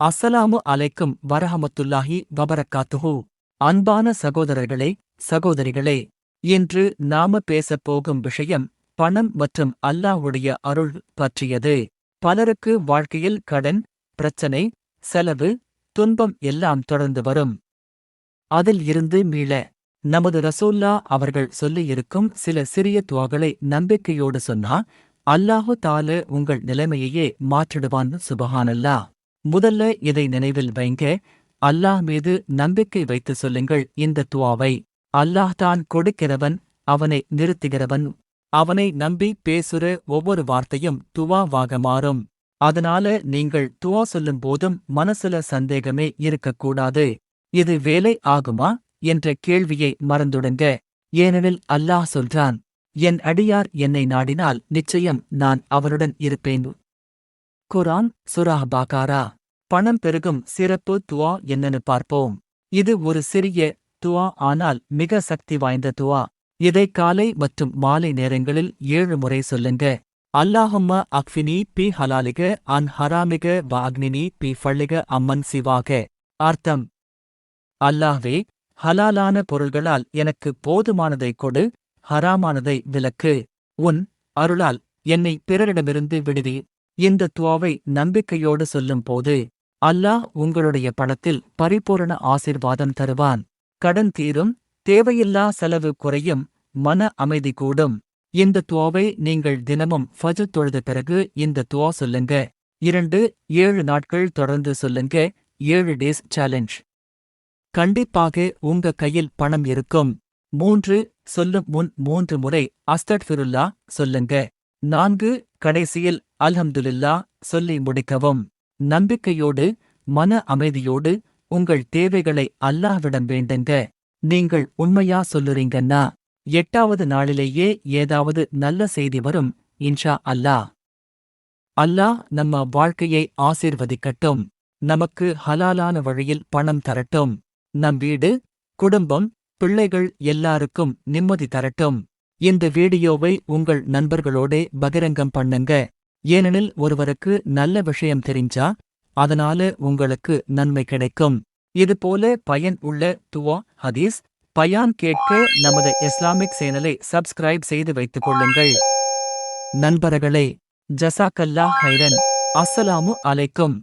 அஸ்ஸலாமு அலைக்கும் வரஹமத்துல்லாஹி வபரக்காத்துஹு. அன்பான சகோதரர்களே சகோதரிகளே இன்று நாம பேசப் போகும் விஷயம் பணம் மற்றும் அல்லாஹ்வுடைய அருள் பற்றியது. பலருக்கு வாழ்க்கையில் கடன் பிரச்சனை செலவு துன்பம் எல்லாம் தொடர்ந்து வரும். அதில் இருந்து மீள நமது ரசூல்லா அவர்கள் சொல்லியிருக்கும் சில சிறிய துவாகளை நம்பிக்கையோடு சொன்னா அல்லாஹு தாலு உங்கள் நிலைமையையே மாற்றிடுவான் சுபஹானல்லா. முதல்ல இதை நினைவில் வைங்க. அல்லாஹ் மீது நம்பிக்கை வைத்து சொல்லுங்கள் இந்த துவாவை. அல்லாஹ் தான் கொடுக்கிறவன் அவனை நிறுத்துகிறவன். அவனை நம்பி பேசுற ஒவ்வொரு வார்த்தையும் துவாவாக மாறும். அதனால நீங்கள் துவா சொல்லும் போதும் மனசுல சந்தேகமே இருக்கக்கூடாது. இது வேலை ஆகுமா? என்ற கேள்வியை மறந்துடுங்க. ஏனெனில் அல்லாஹ் சொல்றான் என் அடியார் என்னை நாடினால் நிச்சயம் நான் அவருடன் இருப்பேன். குரான் சுராஹ் பாகாரா. பணம் பெருகும் சிறப்பு துவா என்னன்னு பார்ப்போம். இது ஒரு சிறிய துவா ஆனால் மிக சக்தி வாய்ந்த துவா. இதை காலை மற்றும் மாலை நேரங்களில் ஏழு முறை சொல்லுங்க. அல்லாஹும்ம அக்ஃபினி பி ஹலாலிக அன் ஹராமிக வ அக்னினி பி ஃபள்ளிக அம்மன் சிவாக. அர்த்தம். அல்லாஹ்வே ஹலாலான பொருள்களால் எனக்கு போதுமானதை கொடு ஹராமானதை விலக்கு. உன் அருளால் என்னை பிறரிடமிருந்து விடுதி இந்த துவாவை நம்பிக்கையோடு சொல்லும் போது அல்லாஹ் உங்களுடைய பணத்தில் பரிபூரண ஆசிர்வாதம் தருவான். கடன் தீரும் தேவையில்லா செலவு குறையும் மன அமைதி கூடும். இந்த துவாவை நீங்கள் தினமும் ஃபஜ் தொழுத பிறகு இந்த துவா சொல்லுங்க. இரண்டு ஏழு நாட்கள் தொடர்ந்து சொல்லுங்க. ஏழு டேஸ் சேலஞ்ச். கண்டிப்பாக உங்க கையில் பணம் இருக்கும். மூன்று சொல்லும் முன் மூன்று முறை அஸ்தட்ஃபிருல்லா சொல்லுங்க. நான்கு கடைசியில் அல்ஹம்துலில்லா சொல்லி முடிக்கவும். நம்பிக்கையோடு மன அமைதியோடு உங்கள் தேவைகளை அல்லாவிடம் வேண்டுங்க. நீங்கள் உண்மையா சொல்லுறீங்கன்னா எட்டாவது நாளிலேயே ஏதாவது நல்ல செய்தி வரும் இன்ஷா அல்லாஹ். அல்லாஹ் நம்ம வாழ்க்கையை ஆசீர்வதிக்கட்டும் நமக்கு ஹலாலான வழியில் பணம் தரட்டும் நம் வீடு குடும்பம் பிள்ளைகள் எல்லாருக்கும் நிம்மதி தரட்டும். இந்த வீடியோவை உங்கள் நண்பர்களோடே பகிரங்கம் பண்ணுங்க. ஏனெனில் ஒருவருக்கு நல்ல விஷயம் தெரிஞ்சா அதனால உங்களுக்கு நன்மை கிடைக்கும். இதுபோல பயன் உள்ள துவா ஹதீஸ். பயான் கேட்க நமது இஸ்லாமிக் சேனலை சப்ஸ்கிரைப் செய்து வைத்துக் கொள்ளுங்கள். நண்பர்களே ஜசாக்கல்லா ஹைரன். அஸ்ஸலாமு அலைக்கும்.